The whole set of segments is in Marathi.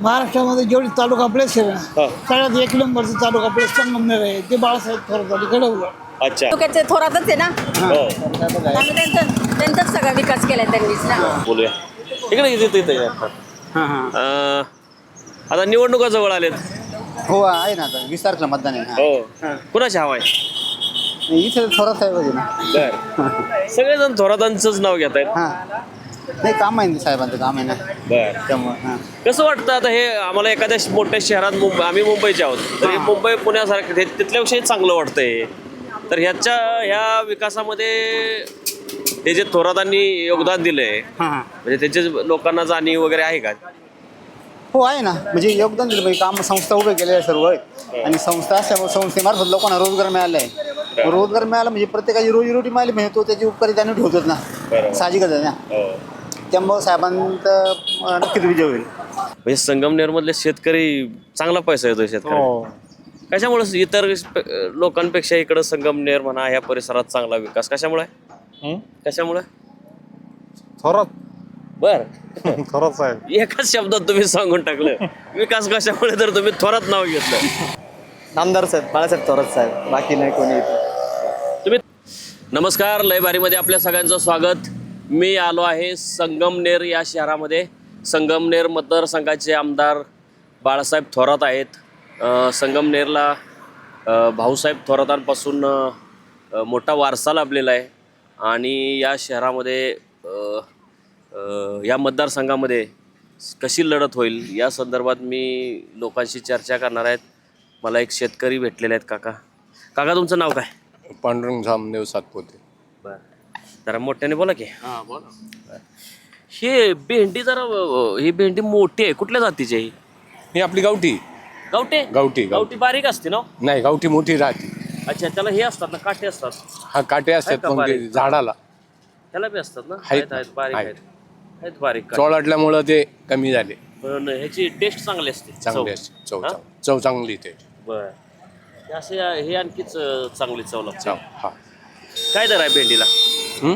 महाराष्ट्रामध्ये जेवढे तालुका प्लेस आहे ना हा. सगळ्यात एक नंबरचं तालुका प्लेस संगमनेर आहे ते बाळासाहेब थोरात घडवलं अच्छा. तालुक्याचे थोरातच आहे ना? हो. आणि त्यांचं त्यांचाच सगळा विकास केलाय त्यांनीच ना? बोलूया. इकडे इथे इथे आता निवडणुका जवळ आलेत. हो आहे ना आता वीस तारखेला मतदान आहे हो. कुणाची हवा आहे? हा. इथे थोरात साहेब आहे ना. बर. सगळेजण थोरातांचंच नाव घेत आहेत हा. नाही काम आहे ना साहेबांचं काम आहे ना. बर. त्यामुळे हा. कसं वाटतं आता हे आम्हाला एखाद्या मोठ्या शहरात मुंबई आम्ही मुंबईचे आहोत. तर हे मुंबई पुण्यासारखं ते- तिथल्याविषयी चांगलं वाटतंय. तर ह्याच्या ह्या विकासामध्ये हे जे थोरातांनी योगदान दिलंय हा हा. म्हणजे त्याचे लोकांना जाणीव वगैरे आहे का? हो आहे ना. म्हणजे योगदान दिलं पाहिजे काम संस्था उभे केलेल्या सर्व. आणि संस्था असल्यामुळे संस्थेमार्फत लोकांना रोजगार मिळाला आहे. रोजगार मिळाला म्हणजे प्रत्येकाची रोजीरोटी मिळाली म्हणजे तो त्याची उपकारी त्याने ठेवतोच ना. बरोबर. साहजिकच आहे ना. त्यामुळे साहेबांचा अं, नक्कीच विजय होईल. म्हणजे संगमनेरमधले शेतकरी चांगला पैसा येतो शेतकरी. कशामुळे इतर लोकांपेक्षा इकडं संगमनेर म्हणा ह्या परिसरात चांगला विकास कशामुळे कशामुळे? थोरात. बर. थोरात साहेब. एकाच शब्दात तुम्ही सांगून टाकलं. विकास कशामुळे तर तुम्ही थोरात नाव घेतलं. आमदार साहेब बाळासाहेब थोरात साहेब. बाकी नाही कोणी तुम्ही नमस्कार लयबारीमध्ये आपल्या सगळ्यांचं स्वागत. मी आलो आहे संगमनेर या शहरामध्ये. संगमनेर मतदारसंघाचे आमदार बाळासाहेब थोरात आहेत. संगमनेरला भाऊसाहेब थोरातांपासून मोठा वारसा लाभलेला आहे. आणि या शहरामध्ये या मतदारसंघामध्ये कशी लढत होईल या संदर्भात मी लोकांशी चर्चा करणार आहेत. मला एक शेतकरी भेटलेले आहेत काका. काका तुमचं नाव काय? पांडुरंग जामदेव सातपुते. बर. जरा मोठ्याने बोला की. हे भेंडी जरा अ, ही भेंडी मोठी आहे. कुठल्या जातीची आहे ही? ही आपली गावठी. गावठी? गावठी गावठी. बारीक असते ना? नाही गावठी मोठी राहते. अच्छा त्याला हे असतात ना काटे असतात. हा काटे असतात आहेत का पण ते बारीक? झाडाला. त्याला बी असतात ना? आहेत आहेत ना, आहेत बारीक आहेत. आहेत. आहेत बारीक काटे. चोळाटल्यामुळं ते कमी झाले. पण ह्याची टेस्ट चांगली असते चांगले चव. असते चव हा? चव चांगली ते. बर. हे असे हे आणखीच अ, चांगली चव लागते. चव हा. काय दर आहे भेंडीला? हं?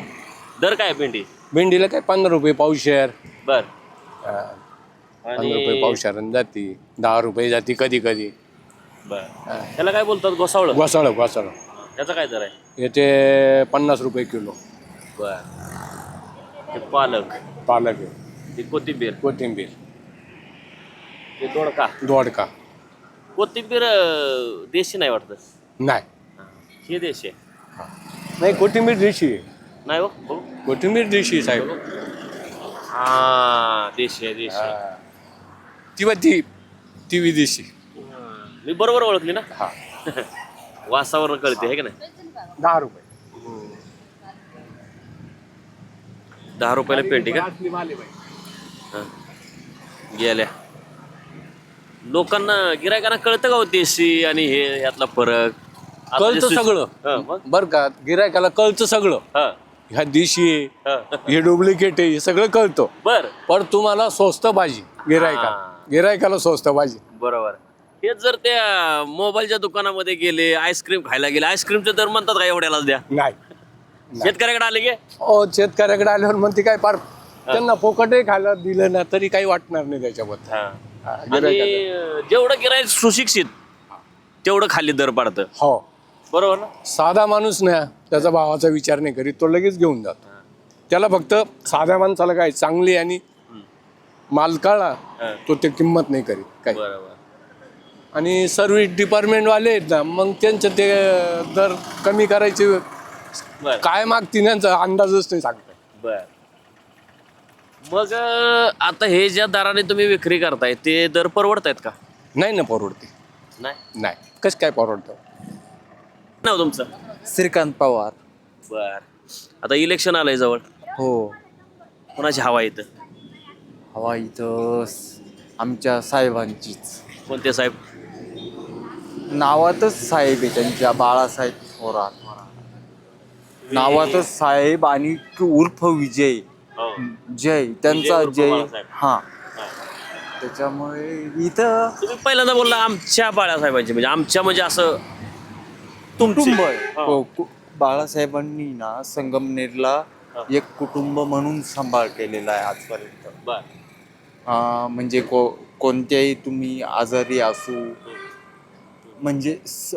दर काय आहे भेंडी? भेंडीला काय पंधरा रुपये पावशेर बर. हा, पंधरा रुपये आणि पावशेर जाती. दहा रुपये जाती कधी कधी. बर. त्याला काय बोलतात? गोसावळ घोसाळं घोसाळं त्याचा काय दर आहे? याचे पन्नास रुपये किलो. बर. ते पालक. पालक. आहे ते कोथिंबीर. कोथिंबीर. ते दोडका. दोडका. कोथिंबीर अं, देशी नाही वाटत? नाही. हे. देशी आहे. नाही कोथिंबीर देशी आहे. नाही हो हो. कोथिंबीर देशी साहेब. हा देशी आहे देशी आहे. हा. ती वा ती ती विदेशी मी बरोबर ओळखली ना? हा. वासावर कळते आहे का नाही? दहा रुपये. दहा रुपयाला पेंटी का? हा. गेल्या. लोकांना गिरायकांना कळतं का हो देशी आणि हे यातला फरक? आता कळतं जे सगळं. हा, मग? बर का गिरायकाला कळतं सगळं. हा, ह्या देशी हा. हे डुप्लिकेट आहे हे सगळं कळतं. बर. पण तुम्हाला स्वस्त भाजी गिरायका हा. गिरायकाला स्वस्त भाजी. बरोबर. हे जर त्या मोबाईलच्या दुकानामध्ये गेले आईस्क्रीम खायला गेले आईस्क्रीमचे दर म्हणतात का एवढ्यालाच द्या? नाही. शेतकऱ्याकडे आले गे ओ शेतकऱ्याकडे आल्यावर म्हणते काय फार त्यांना फोकटही खायला दिलं ना तरी काही वाटणार नाही त्याच्याबद्दल. हा, आणि जेवढं गिरायक सुशिक्षित तेवढं खाली दर पडतं. हो. बरोबर ना? साधा माणूस ना त्याचा भावाचा विचार नाही करीत तो लगेच घेऊन जातो. त्याला फक्त साध्या माणसाला काय चांगली आणि माल कळला. तो ते किंमत नाही करीत काय बरोबर. आणि सर्व्हिस डिपार्टमेंटवाले आहेत ना मग त्यांचं ते दर कमी करायचे काय मागतील यांचा अंदाजच नाही सांगता बर. मग आता हे ज्या दराने तुम्ही विक्री करताय ते दर परवडतायत का? नाही ना परवडते. नाही? नाही. कसं काय परवडतं? नाव तुमचं? श्रीकांत पवार. बर. आता इलेक्शन आलंय जवळ. हो. कोणाची हवा इथं? हवा इथं स- आमच्या साहेबांचीच. कोणते साहेब? नावातच साहेब आहे त्यांच्या बाळासाहेब थोरात. नावातच साहेब आणि उर्फ विजय. हो. जय. त्यांचा उर्फ जय. बाळासाहेब. हा. त्याच्यामुळे इथं तुम्ही पहिल्यांदा बोलला आमच्या बाळासाहेबांची म्हणजे आमच्या म्हणजे असं तुमचे. कुटुंब आहे. हो, कु- बाळासाहेबांनी ना संगमनेरला एक कुटुंब म्हणून सांभाळ केलेला आहे आजपर्यंत. बर. अं, म्हणजे को कोणत्याही तुम्ही आजारी असू म्हणजे स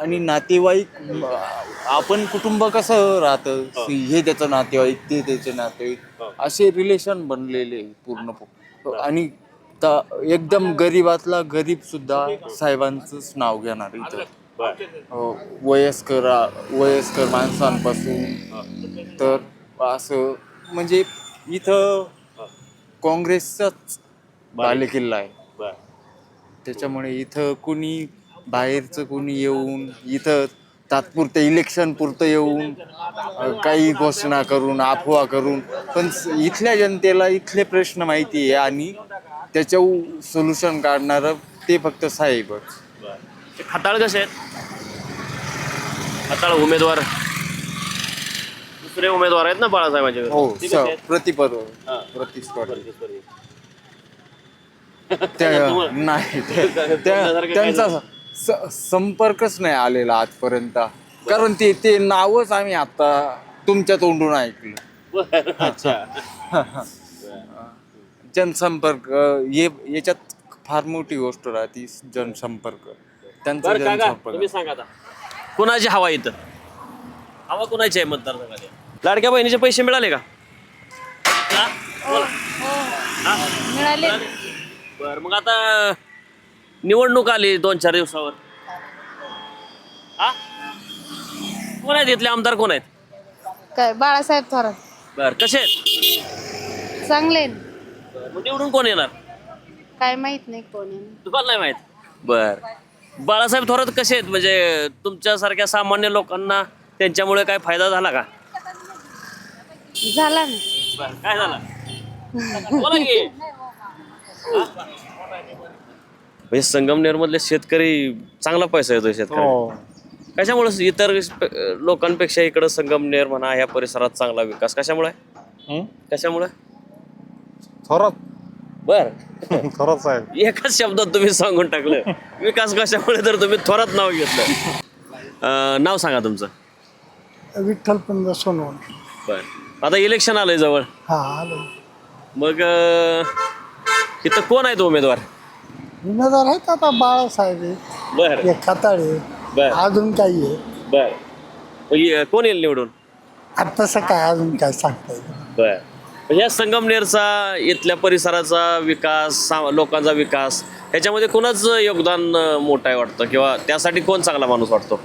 आणि नातेवाईक म, आपण कुटुंब कसं राहतं? हे. त्याचं नातेवाईक ते त्याचे नातेवाईक असे रिलेशन बनलेले आहे पूर्ण आणि त- एकदम गरीबातला गरीब सुद्धा साहेबांचंच नाव घेणार इथं. हो, वयस्कर वयस्कर माणसांपासून तर असं म्हणजे इथं काँग्रेसचाच बालेकिल्ला आहे. त्याच्यामुळे इथं कुणी बाहेरचं कुणी येऊन इथं तात्पुरतं इलेक्शन पुरतं येऊन काही घोषणा करून अफवा करून पण इथल्या जनतेला इथले प्रश्न माहिती आहे आणि त्याच्यावर सोल्युशन काढणारं ते फक्त साहेबच. खताळ कसे आहेत? खताळ उमेदवार. दुसरे उमेदवार आहेत ना बाळासाहेबांचे? हो ते कसे आहेत? प्रतिपर्व हा. प्रतिस्पर्धी. त्या नाही त्या- त्या- त्यांचा स- संपर्कच नाही आलेला आजपर्यंत. कारण ते ते नावच आम्ही आता तुमच्या तोंडून ऐकलं. अच्छा. जनसंपर्क हे याच्यात फार मोठी गोष्ट राहते जनसंपर्क. त्यांचा बरं काका जनसंपर्क तुम्ही सांगा आता. कुणाची हवा इथं? हवा कुणाची आहे मतदारसंघात? लाडक्या बहिणीचे पैसे मिळाले का? हा? बोला. हा? मिळाले. बर मग आता निवडणूक आली दोन चार दिवसावर. हा? कोण आहेत इथले? आमदार कोण आहेत? काय बाळासाहेब थोरात. बर कसे आहेत? चांगले बरं, मग निवडून कोण येणार? काय माहीत नाही कोणी तुम्हाला नाही माहीत? बर. बाळासाहेब थोरात कसे आहेत? म्हणजे तुमच्यासारख्या सामान्य लोकांना त्यांच्यामुळे काय फायदा झाला का? झाला ना. बर काय झाला? बोला की. हा? म्हणजे संगमनेर मधले शेतकरी चांगला पैसा येतो शेतकरी कशामुळे इतर लोकांपेक्षा इकडं संगमनेर म्हणा ह्या परिसरात चांगला विकास कशामुळे? कशामुळे? थोरात. बर. थोरात साहेब. एकाच शब्दात तुम्ही सांगून टाकलं. विकास कशामुळे तर तुम्ही थोरात नाव घेतलं? अं, नाव सांगा तुमचं. विठ्ठल पंद सोनवणे. बर. आता इलेक्शन आलंय जवळ. हा आलो मग अं, इथं कोण आहेत उमेदवार? उमेदवार आहेत आता बाळासाहेब आहे बर. एक खताळे बर. अजून काही आहे बर. मग कोण येईल निवडून? आता तसं काय अजून काय सांगता येईल बर. या संगमनेरचा इथल्या परिसराचा विकास सा- लोकांचा विकास ह्याच्यामध्ये कोणाचं योगदान मोठं आहे वाटतं? किंवा त्यासाठी कोण चांगला माणूस वाटतो?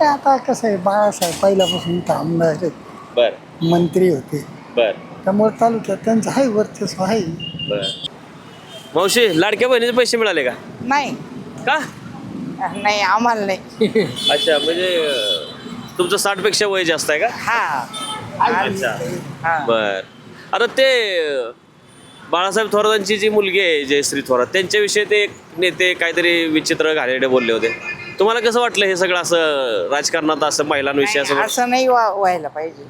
आता कसं आहे बाळासाहेब पहिल्यापासून इथं आमदार आहेत. बर. मंत्री होते. बर. त्यामुळे तालुक्यात त्यांचं आहे वर्चस्व आहे बर. मावशी लाडक्या बहिणीचे पैसे मिळाले का? नाही. का? नाही आम्हाला नाही. अच्छा म्हणजे अं, तुमचं साठपेक्षा वय जास्त आहे का? हा. अच्छा. हा. बर. आता ते बाळासाहेब थोरातांची जी मुलगी आहे जयश्री थोरात त्यांच्याविषयी ते एक नेते काहीतरी विचित्र घालेडे बोलले होते. तुम्हाला कसं वाटलं हे सगळं असं राजकारणात असं महिलांविषयी असं नाही, असं नाही व्हा- व्हायला पाहिजे.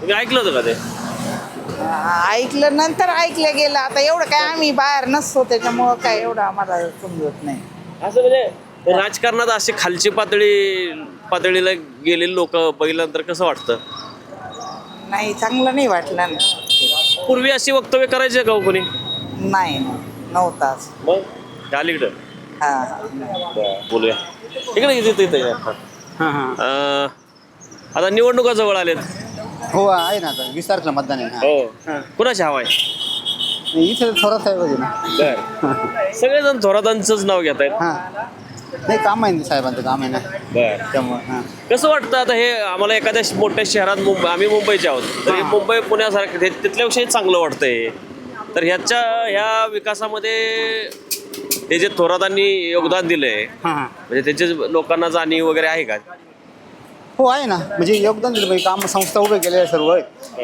तुम्ही ऐकलं होतं का ते? हा, ऐकलं नंतर ऐकलं गेलं. आता एवढं काय आम्ही बाहेर नसतो त्याच्यामुळं काय एवढं आम्हाला समजत नाही. असं म्हणजे राजकारणात अशी खालची पातळी पातळीला गेलेली लोक बघितल्यानंतर कसं वाटतं? नाही चांगलं नाही वाटलं ना पूर्वी अशी वक्तव्य करायचे का हो कोणी? नाही नव्हताच मग? अलीकडं हा. बोलूया. इकडे इथे इथे अं, आता निवडणुका जवळ आलेत. हो आहे ना आता. वीस तारखेला मतदान आहे हा. हो. कुणाची हवा आहे? नाही, इथे थोरात साहेब आहे ना. बर. सगळेजण थोरातांचंच नाव घेत आहेत हा. नाही काम आहे ना साहेबांचं काम आहे ना. बर. त्यामुळे हा. कसं वाटतं आता हे आम्हाला एखाद्या मोठ्या शहरात मुंबई आम्ही मुंबईचे आहोत. तर हे मुंबई पुण्यासारखं ते- तिथल्याविषयी चांगलं वाटतंय. तर ह्याच्या ह्या विकासामध्ये हे जे थोरातांनी योगदान दिलंय हा हा. म्हणजे त्याचे लोकांना जाणीव वगैरे आहे का? हो आहे ना. म्हणजे योगदान दिलं म्हणजे काम संस्था उभे केलेल्या आहे सर्व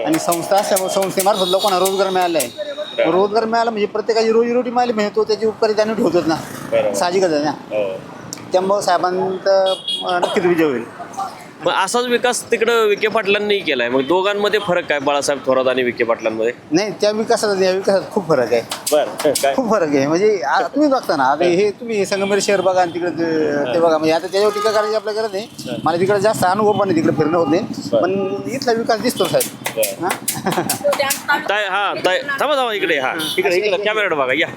आणि संस्था असल्यामुळे संस्थेमार्फत लोकांना रोजगार मिळाला आहे रोजगार मिळाला म्हणजे प्रत्येकाची रोजीरोटी मिळाली म्हणजे तो त्याची उपकारी त्याने ठेवतोच ना. साहजिकच आहे ना. त्यामुळं साहेबांचा अं, नक्कीच विजय होईल. मग असाच विकास तिकडं विखे पाटलांनी केलाय. मग दोघांमध्ये फरक काय बाळासाहेब थोरात आणि विखे पाटलांमध्ये? नाही त्या विकासात या विकासात खूप फरक आहे. बर काय? खूप फरक आहे. म्हणजे आ- तुम्ही बघता ना आता हे तुम्ही हे संगमेर शहर बघा आणि तिकडे ते- ते बघा. म्हणजे आता त्याच्यावर टीका करायची आपल्या गरज नाही. मला तिकडे जास्त अनुभव पण नाही तिकडे फिरणं होत नाही. पण इथला विकास दिसतो साहेब. हा? ताय हा ताय थांबा थांबा इकडे हा. इकडे इकडे कॅमेरा बघा. या.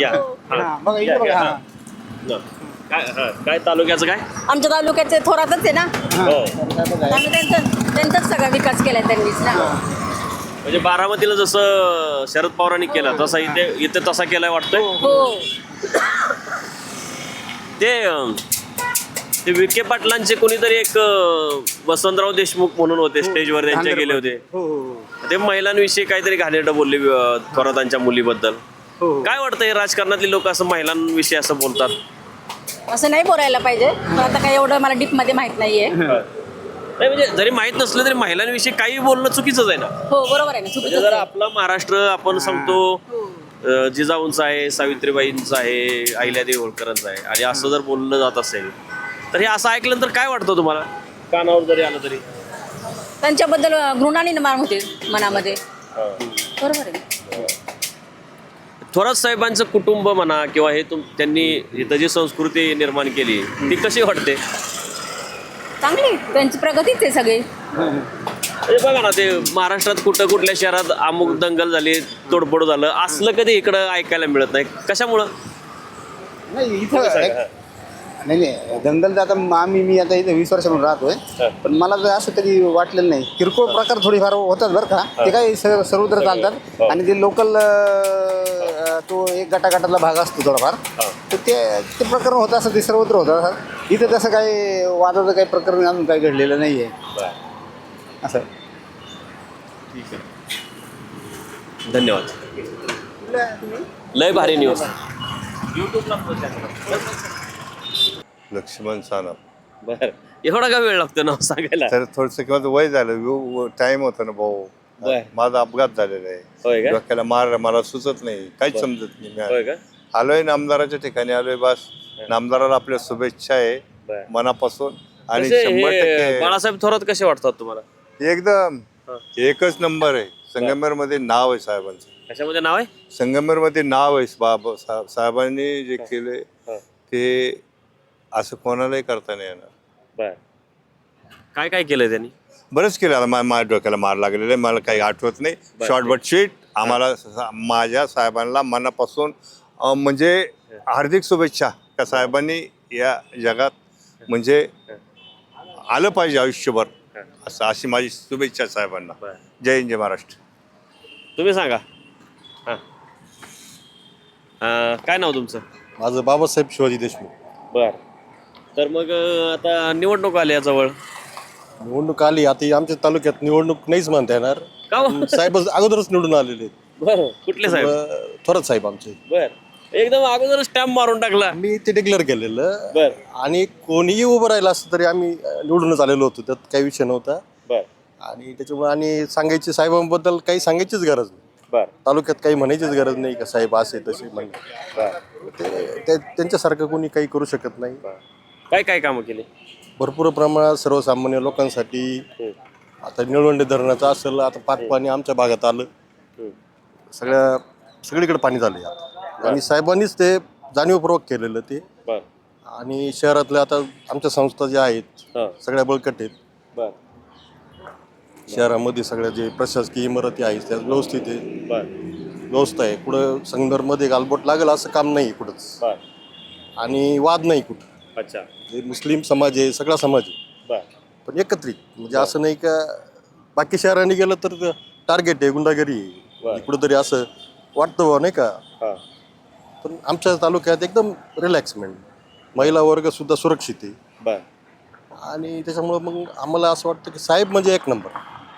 या. हा. हा, बघा इकडे या, बघा. या, हा. हा. काय हा, काय तालुक्याचं काय? आमच्या तालुक्याचे थोरातच आहे ना. हो. त्यामुळे त्यांचं त्यांचाच सगळा विकास केलाय त्यांनीच ना म्हणजे बारामतीला जसं शरद पवारांनी केलं तसा इथे इथे तसा केलाय वाटतंय? हो ते अं, ते विखे पाटलांचे कोणीतरी एक अं, वसंतराव देशमुख म्हणून होते स्टेजवर त्यांचे गेले होते. हो हो हो. ते महिलांविषयी काहीतरी घाणेरडं बोलले अं, थोरातांच्या मुलीबद्दल. हो, हो. काय वाटतं हे राजकारणातली लोक असं महिलांविषयी असं बोलतात? असं नाही बोलायला पाहिजे. पण आता काही एवढं मला डीपमध्ये माहीत नाहीये. नाही म्हणजे जरी माहीत नसलं तरी महिलांविषयी काही बोलणं चुकीचंच आहे ना? हो बरोबर आहे ना म्हणजे चुकीचं जर आपलं महाराष्ट्र आपण सांगतो हो. अं, जिजाऊंचं आहे सावित्रीबाईंचं आहे अहिल्यादेवी होळकरांचं आहे आणि असं जर बोललं जात असेल तर हे असं ऐकल्यानंतर काय वाटतं तुम्हाला? कानावर जरी आलं तरी. त्यांच्याबद्दल घृणा निर्माण होते मनामध्ये. बरोबर आहे? थोरात साहेबांचं कुटुंब म्हणा किंवा हे तुम त्यांनी इथं जी संस्कृती निर्माण केली ती कशी वाटते? चांगली त्यांची प्रगतीच आहे सगळी. म्हणजे बघा ना ते महाराष्ट्रात कुठं कुठल्या शहरात अमुक दंगल झाली तोडफोड झालं असलं कधी इकडं ऐकायला मिळत नाही. कशामुळं? नाही इथं नाही नाही दंगल तर आता आम्ही मी आता इथे वीस वर्षापासून राहतोय. पण मला तर असं कधी वाटलेलं नाही. किरकोळ प्रकार थोडीफार होतात बरं का. ते काही सर सर्वत्र चालतात. आणि ते लोकल तो एक गटागटातला भाग असतो थोडाफार. तर ते ते प्रकरण होतं असं ते सर्वत्र होतं. असं इथं तसं काही वादाचं काही प्रकरण अजून काही घडलेलं नाही आहे असं. धन्यवाद. लय भारी न्यूज लक्ष्मण सानप. बर. एवढा का वेळ लागतो ना सांगायला? तर थोडस किंवा वय झालं टाइम होता ना भाऊ. बर. माझा अपघात झालेला होय आहे का? डोक्याला मार मला सुचत नाही. काहीच समजत नाही. होय मी का? आलोय नामदाराच्या ठिकाणी आलोय बस. नामदाराला आपल्या शुभेच्छा आहे बर. मनापासून. आणि कसे शंभर हे टक्के बाळासाहेब थोरात कसे वाटतात तुम्हाला? एकदम. हा. एकच नंबर आहे. संगमेरमध्ये नाव आहे साहेबांचं. कशामध्ये नाव आहे? संगमेरमध्ये नाव आहे बाबा साहेब- साहेबांनी जे केले हा. ते असं कोणालाही करता नाही येणार. बर. काय काय केलंय त्यांनी? बरंच केलं. आता मा- माझ्या डोक्याला मार लागलेला आहे. मला काही आठवत नाही. शॉर्ट बट शीट आम्हाला सा- माझ्या साहेबांना मनापासून अं, म्हणजे हार्दिक शुभेच्छा त्या साहेबांनी या जगात म्हणजे आलं पाहिजे आयुष्यभर. असं अशी माझी शुभेच्छा साहेबांना. बर. जय हिंद जय महाराष्ट्र. तुम्ही सांगा. हां. अं, काय नाव तुमचं? माझं बाबासाहेब शिवाजी देशमुख. बर. तर मग आता निवडणूक आली जवळ निवडणूक आली. आता ही आमच्या तालुक्यात निवडणूक नाहीच म्हणता येणार. का हो? साहेब अगोदरच निवडून आलेले आहेत. बर. कुठले साहेब? अं, थोरात साहेब आमचे. बर. एकदम अगोदर स्टॅम्प मारून टाकला. मी ते डिक्लेअर केलेलं. बर. आणि कोणीही उभं राहिलं असतं तरी आम्ही अं, निवडूनच आलेलो होतो. त्यात काही विषय नव्हता. बर. आणि त्याच्यामुळे आणि सांगायची साहेबांबद्दल काही सांगायचीच गरज नाही. बर. तालुक्यात काही म्हणायचीच गरज नाही का साहेब असे तसे म्हणजे बर. ते ते- त्यांच्यासारखं कोणी काही करू शकत नाही. काय काय कामं केली? भरपूर प्रमाणात सर्वसामान्य लोकांसाठी आता निळवंडे धरणाचं असेल आता पाच पाणी आमच्या भागात आलं. सगळ्या सगळीकडे पाणी झालं आता. आणि साहेबांनीच ते जाणीवपूर्वक केलेलं ते. आणि शहरातल्या आता आमच्या संस्था ज्या आहेत सगळ्या बळकट आहेत. शहरामध्ये सगळ्या जे प्रशासकीय इमारती आहेत त्या व्यवस्थित आहे व्यवस्था आहे. कुठं संगमरमध्ये गालबोट लागेल असं काम नाही कुठंच. आणि वाद नाही कुठं. अच्छा. जे मुस्लिम समाज आहे सगळा समाज आहे. बर. पण एकत्रित म्हणजे असं नाही का बाकी शहरांनी गेलं तर टार्गेट आहे गुंडागिरी बरं. आहे कुठंतरी असं वाटतं बुवा, नाही का? हां. पण आमच्या तालुक्यात एकदम रिलॅक्समेंट महिला वर्ग सुद्धा सुरक्षित आहे. बर. आणि त्याच्यामुळं मग आम्हाला असं वाटतं की साहेब म्हणजे एक नंबर.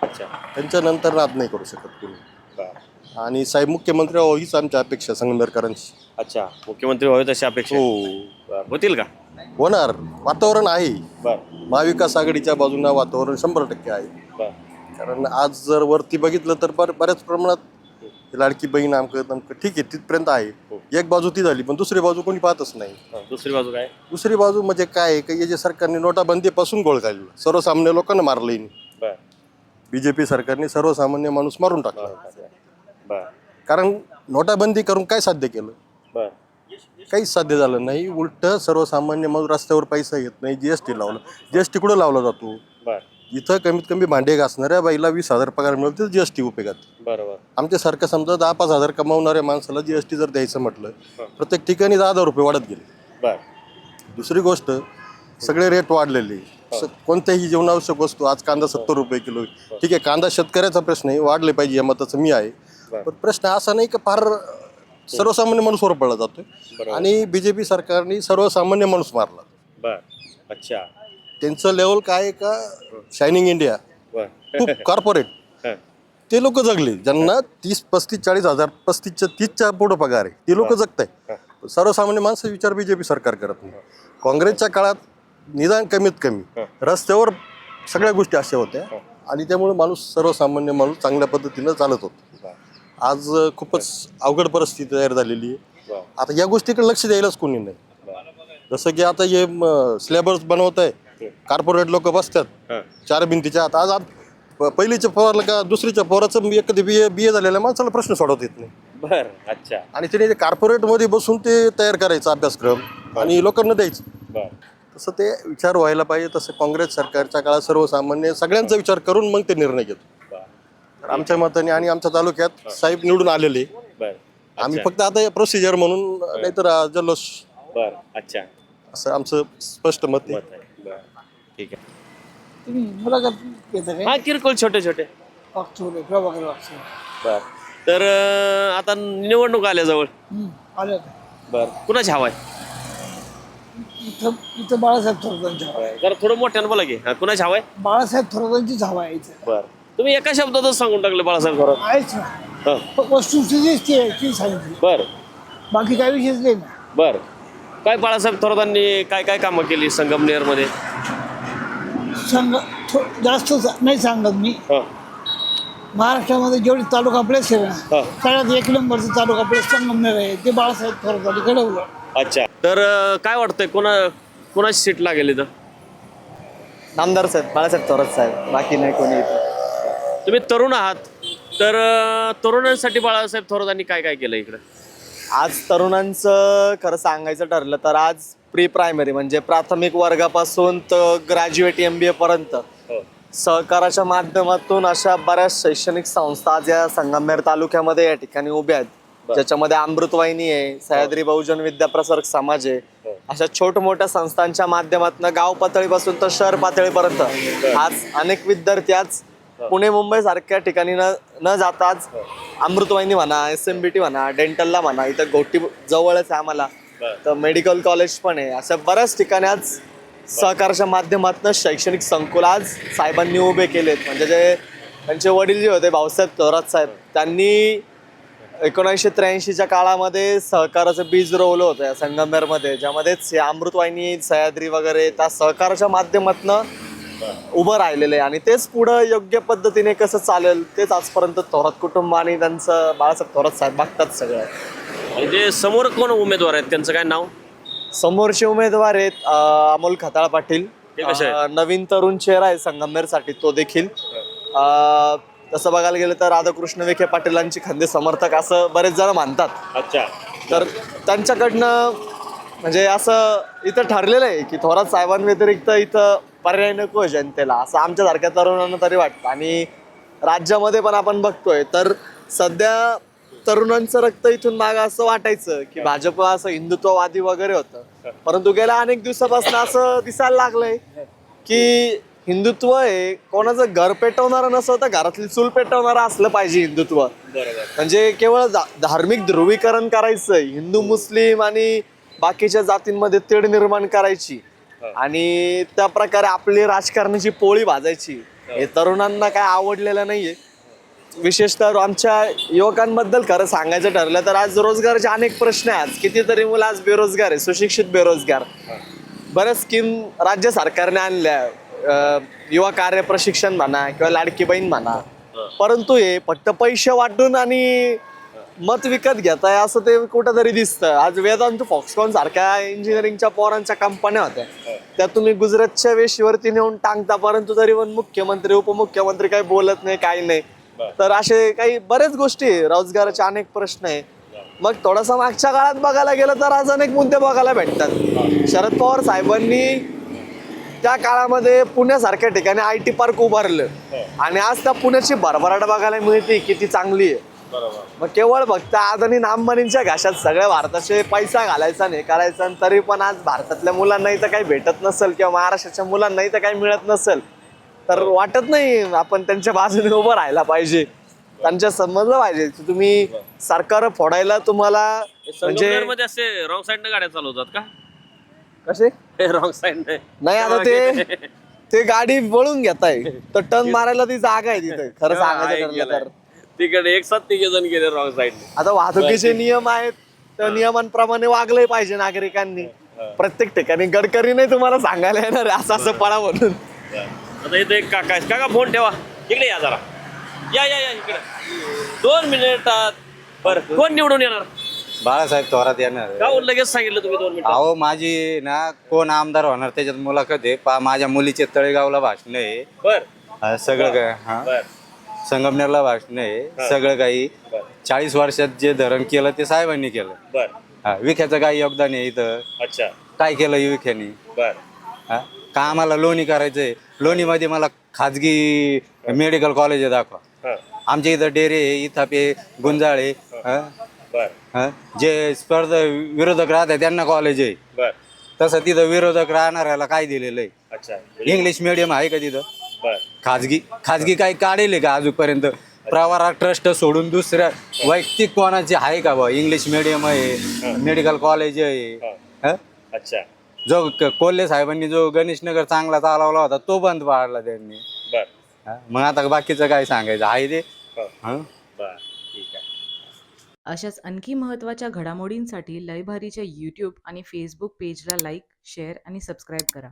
अच्छा. त्यांच्या नंतर नाद नाही करू शकत कोणी. बर. आणि साहेब मुख्यमंत्री व्हावं हीच आमची अपेक्षा संगमेरकरांची. अच्छा. मुख्यमंत्री व्हावे तशी अपेक्षा. आहे. हो. बर. होतील का? होणार. वातावरण आहे. बर. महाविकास आघाडीच्या बाजूनं वातावरण शंभर टक्के आहे. बर. कारण आज जर वरती बघितलं तर बर बऱ्याच प्रमाणात लाडकी बहीण आमकं तमकं ठीक आहे तिथपर्यंत आहे. एक बाजू ती झाली पण दुसरी बाजू कोणी पाहतच नाही. हां, दुसरी बाजू काय? दुसरी बाजू म्हणजे काय आहे की याच्या सरकारने नोटाबंदीपासून गोळ काढला. सर्वसामान्य लोकांना मारलं बर. बीजेपी सरकारने सर्वसामान्य माणूस मारून टाकला. बर. कारण नोटाबंदी करून काय साध्य केलं? बर. काहीच साध्य झालं नाही. उलट सर्वसामान्य माणूस रस्त्यावर पैसा येत नाही. जीएसटी लावलं. जीएसटी कुठं लावला जातो? इथं कमीत कमी भांडे घासणाऱ्या बाईला वीस हजार पगार मिळतो जी एस टी उपयोगात बरोबर. आमच्यासारखं समजा दहा पाच हजार कमावणाऱ्या माणसाला जी एस टी जर द्यायचं म्हटलं प्रत्येक ठिकाणी दहा हजार रुपये वाढत गेले. दुसरी गोष्ट सगळे रेट वाढलेले. कोणत्याही जीवनावश्यक वस्तू आज कांदा सत्तर रुपये किलो. ठीक आहे कांदा शेतकऱ्याचा प्रश्न आहे. वाढले पाहिजे या मताचं मी आहे. पण प्रश्न असा नाही की फार सर्वसामान्य माणूस वर पडला जातोय आणि बीजेपी सरकारने सर्वसामान्य माणूस मारला. बर. अच्छा. त्यांचं लेवल काय आहे का? शायनिंग इंडिया कॉर्पोरेट हं. ते लोक जगले. ज्यांना तीस पस्तीस चाळीस हजार पस्तीसच्या तीसच्या पुढं पगार आहे. ते लोक जगत आहे सर्वसामान्य माणसं विचार बीजेपी सरकार करत नाही. काँग्रेसच्या काळात निदान कमीत कमी रस्त्यावर सगळ्या गोष्टी अशा होत्या. आणि त्यामुळे माणूस सर्वसामान्य माणूस चांगल्या पद्धतीनं चालत होता. आज खूपच अवघड परिस्थिती तयार झालेली आहे. आता या गोष्टीकडे लक्ष द्यायलाच कोणी नाही. जसं की आता हे स्लॅबर्स बनवत आहे. कॉर्पोरेट लोक बसतात. चार भिंतीच्या आत. आज पहिलीच्या पोराला का दुसरीच्या पोराचं एखादी बी ए बी ए झालेल्या माणसाला प्रश्न सोडवता येत नाही. बर अच्छा. आणि त्याने ते कॉर्पोरेटमध्ये बसून ते तयार करायचं अभ्यासक्रम आणि लोकांना द्यायचं. तसं ते विचार व्हायला पाहिजे. तसं काँग्रेस सरकारच्या काळात सर्वसामान्य सगळ्यांचा विचार करून मग ते निर्णय घेतो. आमच्या मताने आणि आमच्या तालुक्यात साहेब निवडून आलेले. बर. आम्ही फक्त आता प्रोसिजर म्हणून नाहीतर जल्लोष. बर. अच्छा. असं आमचं स्पष्ट मत आहे. मत आहे. बर. ठीक आहे. तुम्ही मुलाखत घेता काय हा किरकोळ छोटे छोटे. वागचोरे प्रभाकर वागचोरे. बर. तर अं, आता निवडणूक आल्या जवळ हम्म, आले बर. कुणाची हवा आहे? इथं इथं बाळासाहेब थोरातांची हवा आहे. जरा थोडं मोठ्यानं बोला की. हा, कुणाची हवा आहे? बाळासाहेब थोरातांचीच हवा आहे इथं. बर. तुम्ही एका शब्दातच सांगून टाकले बाळासाहेब थोरात. आहेच ना हा. प- वस्तुस्थितीच ती आहे ती सांगितली. बर. बाकी काही विषयच नाही. ना बर. काय बाळासाहेब थोरातांनी काय काय कामं केली संगमनेरमध्ये? सांग थो- जास्त सा- नाही सांगत मी. हा. महाराष्ट्रामध्ये जेवढे तालुका प्लेस आहे ना हा. सगळ्यात एक नंबरचं तालुका प्लेस संगमनेर आहे. ते बाळासाहेब थोरातांनी घडवलं. अच्छा. तर अं, काय वाटतंय कोणा कोणाची सीट लागेल इथं? नामदार साहेब बाळासाहेब थोरात साहेब. बाकी नाही कोणी इथं. तुम्ही तरुण आहात. तर तरुणांसाठी बाळासाहेब थोरातांनी काय काय केलं इकडं? आज तरुणांचं खरं सांगायचं ठरलं तर आज प्री प्रायमरी म्हणजे प्राथमिक वर्गापासून तर ग्रॅज्युएट एम बी एपर्यंत सहकाराच्या माध्यमातून अशा बऱ्याच शैक्षणिक संस्था आज या संगमनेर तालुक्यामध्ये या ठिकाणी उभ्या आहेत. ज्याच्यामध्ये अमृतवाहिनी आहे सह्याद्री बहुजन विद्याप्रसारक समाज आहे. अशा छोट मोठ्या संस्थांच्या माध्यमातून गाव पातळीपासून तर शहर पातळीपर्यंत आज अनेक विद्यार्थी आज पुणे मुंबई सारख्या ठिकाणी न न जाता आज अमृतवाहिनी म्हणा एस एम बी टी म्हणा डेंटलला म्हणा इथं गोटी जवळच आहे आम्हाला. तर मेडिकल कॉलेज पण आहे. अशा बऱ्याच ठिकाणी आज सहकाराच्या माध्यमातून शैक्षणिक संकुल आज साहेबांनी उभे केलेत. म्हणजे जे त्यांचे वडील जे होते भाऊसाहेब थोरात साहेब त्यांनी एकोणीसशे त्र्याऐंशीच्या काळामध्ये सहकाराचं बीज रोवलं होतं या संगमनेरमध्ये ज्यामध्येच हे अमृतवाहिनी सह्याद्री वगैरे त्या सहकाराच्या माध्यमातनं उभं राहिलेलं आहे. आणि तेच पुढं योग्य पद्धतीने कसं चालेल तेच आजपर्यंत थोरात कुटुंब आणि त्यांचं बाळासाहेब थोरात साहेब बघतात सगळं. म्हणजे समोर कोण उमेदवार आहेत? त्यांचं काय नाव? समोरचे उमेदवार आहेत अं, अमोल खताळ पाटील. ते कसे आहेत? अं, नवीन तरुण चेहरा आहे संगमनेरसाठी तो देखील. अं, तसं बघायला गेलं तर राधाकृष्ण विखे पाटीलांची खंदे समर्थक असं बरेच जण मानतात. अच्छा. तर त्यांच्याकडनं म्हणजे असं इथं ठरलेलं आहे की थोरात साहेबांव्यतिरिक्त इथं पर्याय नको आहे जनतेला असं आमच्यासारख्या तरुणांना तरी वाटतं. आणि राज्यामध्ये पण आपण बघतोय तर सध्या तरुणांचं रक्त इथून मागं असं वाटायचं की भाजप असं हिंदुत्ववादी वगैरे होतं. परंतु गेल्या अनेक दिवसापासून असं दिसायला लागलंय की हिंदुत्व हे कोणाचं घर पेटवणारं नसतं तर घरातली चूल पेटवणारं असलं पाहिजे हिंदुत्व. म्हणजे केवळ धार्मिक ध्रुवीकरण करायचं हिंदू मुस्लिम आणि बाकीच्या जातींमध्ये तेढ निर्माण करायची. आणि त्या प्रकारे आपली राजकारणाची पोळी भाजायची. हे तरुणांना काय आवडलेलं नाहीये. विशेषतः आमच्या युवकांबद्दल खरं सांगायचं ठरलं तर आज रोजगाराचे अनेक प्रश्न आहेत. आज कितीतरी मुलं आज बेरोजगार आहे सुशिक्षित बेरोजगार. बऱ्याच स्कीम राज्य सरकारने आणल्या. युवा कार्य प्रशिक्षण म्हणा किंवा लाडकी बहीण म्हणा. परंतु हे फक्त पैसे वाटून आणि मत विकत घेताय असं ते कुठंतरी दिसतं. आज वेदांत फॉक्सकॉन सारख्या इंजिनिअरिंगच्या पोरांच्या कंपन्या होत्या. त्या तुम्ही गुजरातच्या वेशीवरती नेऊन टांगता परंतु तरी पण मुख्यमंत्री उपमुख्यमंत्री काही बोलत नाही काही नाही. तर असे काही बरेच गोष्टी. रोजगाराचे अनेक प्रश्न आहे. मग थोडासा मागच्या काळात बघायला गेलं तर आज अनेक मुद्दे बघायला भेटतात. शरद पवार साहेबांनी त्या काळामध्ये पुण्यासारख्या ठिकाणी आय टी पार्क उभारलं. आणि आज त्या पुण्याची भरभराट बघायला मिळते किती चांगली आहे. मग केवळ फक्त अदानी आणि अंबानींच्या घाशात सगळ्या भारताचे पैसा घालायचा आणि हे करायचा आणि तरी पण आज भारतातल्या मुलांना इथं काही भेटत नसेल किंवा महाराष्ट्राच्या मुलांना इथं काही मिळत नसेल तर वाटत नाही आपण त्यांच्या बाजूने उभं राहायला पाहिजे. त्यांच्या समजलं पाहिजे. की तुम्ही सरकार फोडायला तुम्हाला म्हणजे मध्ये असे रॉंग साईडने गाड्या चालवतात का? कसे? रॉंग साईडने नाही आता ते ते गाडी वळून घेताय. तर टर्न मारायला ती जागा आहे तिथे. खरं सांगायचं तर. तिकडे एक साथ तिघे जण गेले रॉंग साईडने आता वाहतुकीचे नियम आहेत त्या नियमांप्रमाणे वागलंय पाहिजे नागरिकांनी. प्रत्येक ठिकाणी गडकरीने तुम्हाला सांगायला येणार आहे, असं असं पळा म्हणून. आता इथे एक काका. काका फोन ठेवा. इकडे या जरा. या या या इकडे. दोन मिनिटात बर कोण निवडून येणार? बाळासाहेब थोरात येणार का हो, लगेच सांगितलं तुम्ही दोन मिनिटं अहो माझी ना कोण आमदार होणार त्याच्यात मुलाखत आहे. पा माझ्या मुलीचे तळेगावला भाषण आहे. बर. अं, सगळं काय हा. बर. संगमनेरला भाषण आहे सगळं काही चाळीस वर्षात जे धरण केलं ते साहेबांनी केलं. बर. हा, विख्याचं काय योगदान आहे इथं? अच्छा. काय केलं विख्यानी? बर. हा? का आम्हाला लोणी करायचंय? लोणीमध्ये मला खाजगी मेडिकल कॉलेज आहे दाखवा. आमच्या इथं डेरे आहे इथापे गुंजाळे हा? बर. हा? जे स्पर्धा विरोधक राहतात त्यांना कॉलेज आहे. बर. तसं तिथं विरोधक राहणाऱ्याला काय दिलेलं आहे? इंग्लिश मिडियम आहे का तिथं? बर. खाजगी खाजगी काही काढेल का अजूनपर्यंत? प्रवारा ट्रस्ट सोडून दुसऱ्या वैयक्तिक कोणाचे आहे का बा इंग्लिश मिडियम आहे मेडिकल कॉलेज आहे. हा? अच्छा. जो क- कोल्हे साहेबांनी जो गणेश नगर चांगला चालवला होता तो बंद पाडला त्यांनी. बर. हा? मग आता बाकीचं काय सांगायचं? आहे ते? हा? बर ठीक आहे. अशाच आणखी महत्त्वाच्या घडामोडींसाठी लयभारीच्या यूट्यूब आणि फेसबुक पेजला लाईक शेअर आणि सबस्क्राईब करा.